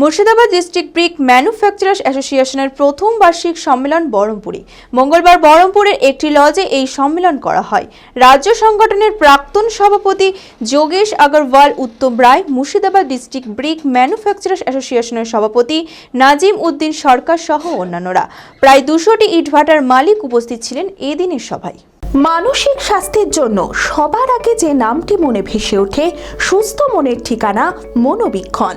Murshidabad district brick manufacturers অ্যাসোসিয়েশনের প্রথম বার্ষিক সম্মেলন বহরমপুরে। মঙ্গলবার বহরমপুরের একটি লজে এই সম্মেলন করা হয়। রাজ্য সংগঠনের প্রাক্তন সভাপতি Yogesh Agarwal, Uttam Roy, Murshidabad district brick manufacturers অ্যাসোসিয়েশনের সভাপতি নাজিম উদ্দিন সরকার সহ অন্যান্যরা। প্রায় দুশোটি ইটভাটার মালিক উপস্থিত ছিলেন এদিনের সভায়। মানসিক স্বাস্থ্যের জন্য সবার আগে যে নামটি মনে ভেসে ওঠে, সুস্থ মনের ঠিকানা মনোবীক্ষণ।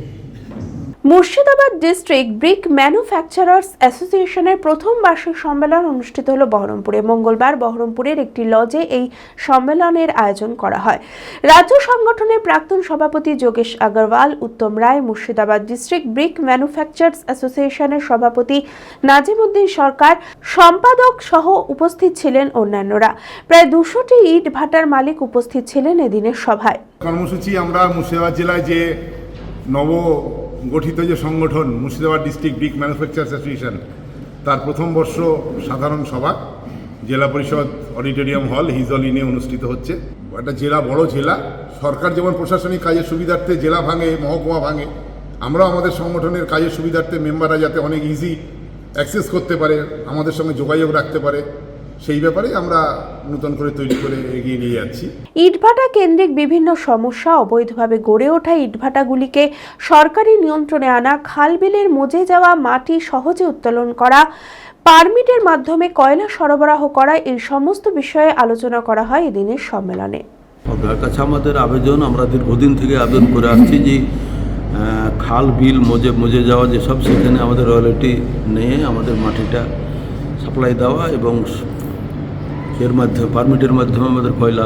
Murshidabad district brick manufacturers অ্যাসোসিয়েশনের প্রথম বার্ষিক সম্মেলন অনুষ্ঠিত হলো বহরমপুরে। মঙ্গলবার বহরমপুরের একটি লজে এই সম্মেলনের আয়োজন করা হয়। রাজ্য সংগঠনের প্রাক্তন সভাপতি Yogesh Agarwal, Uttam Roy, Murshidabad district brick manufacturers অ্যাসোসিয়েশনের সভাপতি নাজিমুদ্দিন সরকার, সম্পাদক সহ উপস্থিত ছিলেন অন্যান্যরা। প্রায় দুশোটি ইট ভাটার মালিক উপস্থিত ছিলেন এদিনের সভায়। কর্মসূচি আমরা মুর্শিদাবাদ জেলায় যে নব গঠিত যে সংগঠন Murshidabad district brick manufacturers association, তার প্রথম বর্ষ সাধারণ সভা, জেলা পরিষদ অডিটোরিয়াম হল হিজলিনে অনুষ্ঠিত হচ্ছে। একটা জেলা বড় জেলা, সরকার যেমন প্রশাসনিক কাজের সুবিধার্থে জেলা ভাঙে, মহকুমা ভাঙে, আমরাও আমাদের সংগঠনের কাজের সুবিধার্থে মেম্বাররা যাতে অনেক ইজি অ্যাক্সেস করতে পারে, আমাদের সঙ্গে যোগাযোগ রাখতে পারে। সেই ব্যাপারে আমরা নতুন করে তৈরি করে এগিয়ে নিয়ে যাচ্ছি। ইটভাটা কেন্দ্রিক বিভিন্ন সমস্যা অবৈধভাবে গড়ে ওঠা ইটভাটাগুলিকে সরকারি নিয়ন্ত্রণে আনা খালবিলের মজে যাওয়া মাটি সহজে উত্তোলন করা পারমিটের মাধ্যমে কয়লা সরবরাহ করা এই সমস্ত বিষয়ে আলোচনা করা হয় এদিনের সম্মেলনে। সরকারের কাছে আমাদের আবেদন আমরা দীর্ঘদিন থেকে আবেদন করে আসছি যে খাল বিল মজে মজে যাওয়া যেসব সেখানে আমাদের রয়্যালিটি নিয়ে আমাদের মাটিটা সাপ্লাই দেওয়া এবং এর মাধ্যমে পারমিটের মাধ্যমে আমাদের কয়লা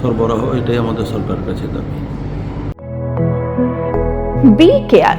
সরবরাহ এটাই আমাদের সরকারের কাছে দাবি। B care